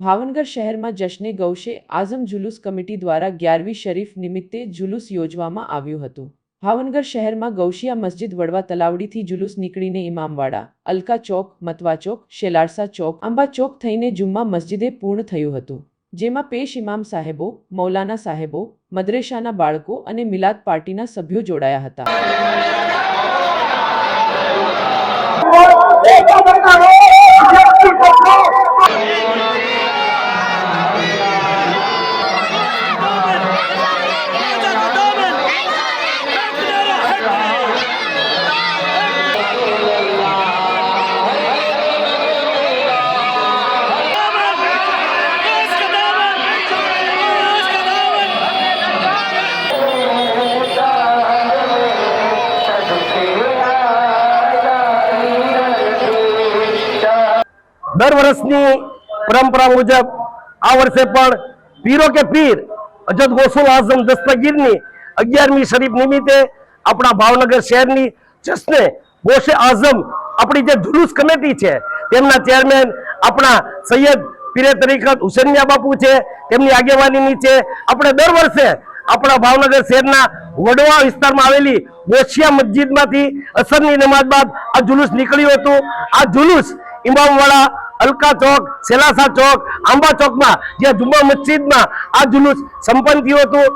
ભાવનગર શહેરમાં જશ્ને ગૌશે આઝમ જુલુસ કમિટી દ્વારા ગ્યારવી શરીફ નિમિત્તે જુલુસ યોજવામાં આવ્યું હતું. ભાવનગર શહેરમાં ગૌશિયા મસ્જિદ વડવા તલાવડીથી જુલુસ નીકળીને ઇમામવાડા અલકા ચોક, મતવા ચોક, શેલારસા ચોક, આંબા ચોક થઈને જુમ્મા મસ્જિદે પૂર્ણ થયું હતું, જેમાં પેશ ઇમામ સાહેબો, મૌલાના સાહેબો, મદ્રેશાના બાળકો અને મિલાદ પાર્ટીના સભ્યો જોડાયા હતા. દર વર્ષની પરંપરા મુજબ આ વર્ષે પણ પીરો કે પીર અજદ ગોસુલ આઝમ દસ્તગીરની અગિયારમી શરીફ નિમિત્તે આપણા ભાવનગર શહેરની જશ્ને ગોશે આઝમ આપણી જે જુલુસ કમિટી છે, તેમના ચેરમેન આપણા સૈયદ પીરે તરીકત હુસેનિયા બાપુ છે, તેમની આગેવાની નીચે આપણે દર વર્ષે આપણા ભાવનગર શહેરના વડવા વિસ્તારમાં આવેલી ગોશિયા મસ્જિદમાંથી અસરની નમાજ બાદ આ જુલુસ નીકળ્યું હતું. આ જુલુસ ઇમામવાડા અલકા ચોક સેલાસા ચોક આંબા ચોકમાં જે જુમ્મા મસ્જિદમાં આ જુલુસ સંપન્ન થયું હતું.